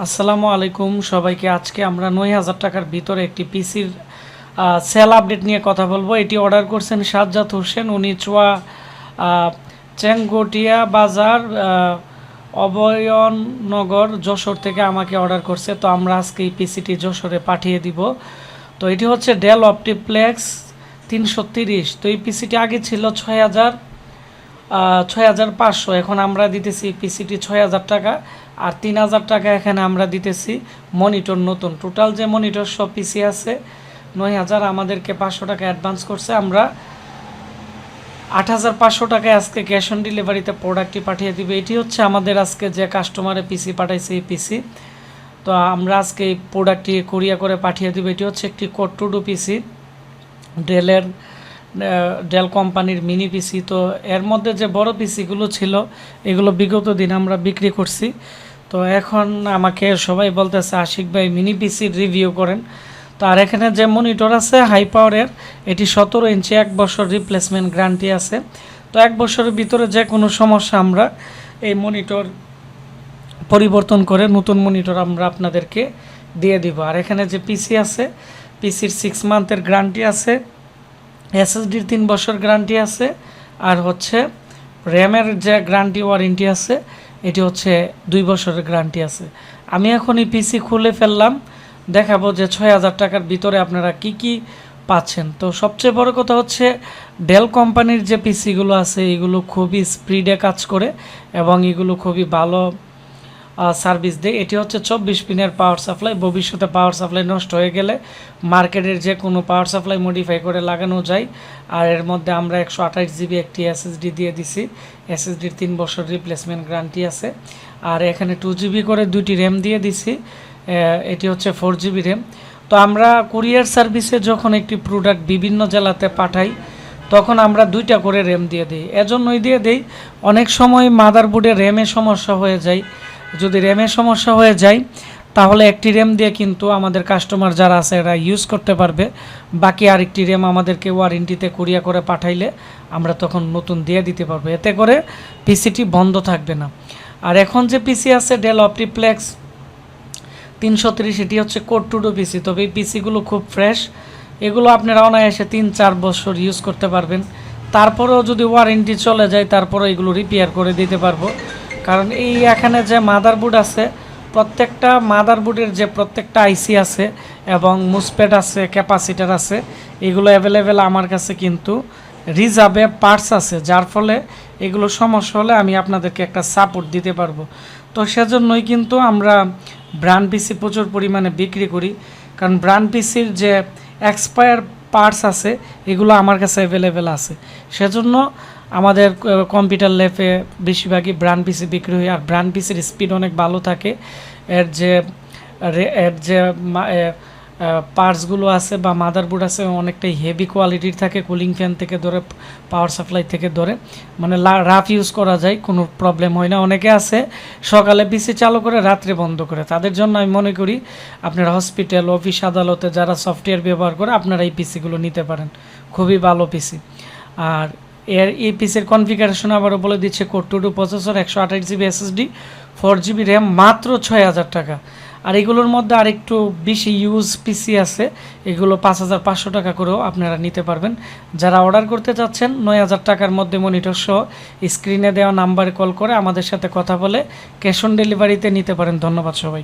আসসালামু আলাইকুম। সবাইকে আজকে আমরা নয় হাজার টাকার ভিতরে একটি পিসির সেল আপডেট নিয়ে কথা বলব। এটি অর্ডার করছেন সাজ্জাদ হোসেন। উনি চুয়া চেঙ্গটিয়া বাজার আহ, অভয়নগর যশোর থেকে আমাকে অর্ডার করছে। তো আমরা আজকে এই পিসিটি যশোরে পাঠিয়ে দিব। তো এটি হচ্ছে ডেল অপটিপ্লেক্স তিনশো তিরিশ। তো এই পিসিটি আগে ছিল ছয় হাজার। ছয় হাজার পাঁচশো। এখন আমরা দিতেছি পিসিটি ছয় হাজার টাকা আর তিন হাজার টাকা এখানে আমরা দিতেছি মনিটর নতুন। টোটাল যে মনিটর সব পিসি আছে, নয় হাজার আমাদেরকে পাঁচশো টাকা অ্যাডভান্স করছে। আমরা আট হাজার পাঁচশো টাকায় আজকে ক্যাশ অন ডেলিভারিতে প্রোডাক্টটি পাঠিয়ে দিবে। এটি হচ্ছে আমাদের আজকে যে কাস্টমারে পিসি পাঠাইছে এই পিসি। তো আমরা আজকে এই প্রোডাক্টটি কুরিয়া করে পাঠিয়ে দিব। এটি হচ্ছে একটি কোড টু ডু পিসি। ডেলের ডেল কোম্পানির মিনি পিসি তো এর মধ্যে যে বড় পিসিগুলো ছিল, এগুলো বিগত দিন আমরা বিক্রি করছি। তো এখন আমাকে সবাই বলতেছে, আশিক ভাই, মিনি পিসির রিভিউ করেন। তো আর এখানে যে মনিটর আছে হাই পাওয়ারের এটি সতেরো ইঞ্চি এক বছর রিপ্লেসমেন্ট গ্যারান্টি আছে। তো এক বছরের ভিতরে যে কোনো সমস্যা আমরা এই মনিটর পরিবর্তন করে নতুন মনিটর আমরা আপনাদেরকে দিয়ে দিব। আর এখানে যে পিসি আছে পিসির সিক্স মান্থের গ্যারান্টি আছে। এসএসডির তিন বছর গ্যারান্টি আছে, আর হচ্ছে র্যামের যে গ্যারান্টি ওয়ারেন্টি আছে, এটি হচ্ছে দুই বছরের গ্যারান্টি আছে। আমি এখন এই পিসি খুলে ফেললাম, দেখাবো যে ছয় হাজার টাকার ভিতরে আপনারা কি কি পাচ্ছেন। তো সবচেয়ে বড় কথা হচ্ছে ডেল কোম্পানির যে পিসিগুলো আছে, এগুলো খুবই স্পিডে কাজ করে এবং এগুলো খুবই ভালো সার্ভিস দেয়। এটি হচ্ছে চব্বিশ পিনের পাওয়ার সাপ্লাই ভবিষ্যতে পাওয়ার সাপ্লাই নষ্ট হয়ে গেলে মার্কেটের যে কোনো পাওয়ার সাপ্লাই মডিফাই করে লাগানো যায়। আর এর মধ্যে আমরা একশো আঠাশ জিবি একটি এসএসডি দিয়ে দিছি। এসএসডির তিন বছর রিপ্লেসমেন্ট গ্যারান্টি আছে। আর এখানে টু জিবি করে দুইটি র্যাম দিয়ে দিছি। এটি হচ্ছে ফোর জিবি র্যাম তো আমরা কুরিয়ার সার্ভিসে যখন একটি প্রোডাক্ট বিভিন্ন জেলাতে পাঠাই, তখন আমরা দুইটা করে র্যাম দিয়ে দিই। এজন্যই দিয়ে দিই, অনেক সময় মাদারবোর্ডে র্যামে সমস্যা হয়ে যায়। যদি র্যামের সমস্যা হয়ে যায়, তাহলে একটি র্যাম দিয়ে কিন্তু আমাদের কাস্টমার যারা আছে এরা ইউজ করতে পারবে। বাকি আরেকটি র্যাম আমাদেরকে ওয়ারেন্টিতে কুরিয়া করে পাঠাইলে আমরা তখন নতুন দিয়ে দিতে পারব। এতে করে পিসিটি বন্ধ থাকবে না। আর এখন যে পিসি আছে ডেল অপটিপ্লেক্স তিনশো তিরিশ, এটি হচ্ছে কোড টুডো পিসি তবে এই পিসিগুলো খুব ফ্রেশ এগুলো আপনারা অনায়াসে তিন, চার বছর ইউজ করতে পারবেন। তারপরেও যদি ওয়ারেন্টি চলে যায় তারপরে এগুলো রিপেয়ার করে দিতে পারব। কারণ এই এখানে যে মাদারবোর্ড আছে, প্রত্যেকটা মাদারবোর্ডের যে প্রত্যেকটা আইসি আছে এবং মুসপেট আছে ক্যাপাসিটার আছে, এগুলো অ্যাভেলেবেল আমার কাছে কিন্তু রিজার্ভে পার্টস আছে, যার ফলে এগুলো সমস্যা হলে আমি আপনাদেরকে একটা সাপোর্ট দিতে পারব। তো সেজন্যই কিন্তু আমরা ব্র্যান্ড পিসি প্রচুর পরিমাণে বিক্রি করি, কারণ ব্র্যান্ড পিসির যে এক্সপায়ার পার্টস আছে, এগুলো আমার কাছে অ্যাভেলেবেল আছে। সেজন্য আমাদের কম্পিউটার ল্যাপে বেশিরভাগই ব্র্যান্ড পিসি বিক্রি হয়, আর ব্র্যান্ড পিসির স্পিড অনেক ভালো থাকে। এর যে এর যে পার্টসগুলো আছে বা মাদারবোর্ড আছে, অনেকটাই হেভি কোয়ালিটির থাকে কুলিং ফ্যান থেকে ধরে পাওয়ার সাপ্লাই থেকে ধরে। মানে রাফ ইউজ করা যায়, কোনো প্রবলেম হয় না। অনেকে আছে, সকালে পিসি চালু করে, রাত্রে বন্ধ করে। তাদের জন্য আমি মনে করি, আপনারা হসপিটাল অফিস আদালতে যারা সফটওয়্যার ব্যবহার করে, আপনারা এই পিসিগুলো নিতে পারেন। খুবই ভালো পিসি আর এর এই পিসের কনফিগারেশন আবারও বলে দিচ্ছে কোড টু টু প্রসেসর একশো আঠাশ GB SSD four GB RAM মাত্র ছয় হাজার টাকা। আর এগুলোর মধ্যে আরেকটু বেশি ইউজ পিসি আছে, এগুলো পাঁচ হাজার পাঁচশো টাকা করেও আপনারা নিতে পারবেন। যারা অর্ডার করতে চাচ্ছেন, নয় হাজার টাকার মধ্যে মনিটর সহ স্ক্রিনে দেওয়া নাম্বারে কল করে আমাদের সাথে কথা বলে ক্যাশ অন ডেলিভারিতে নিতে পারেন। ধন্যবাদ সবাই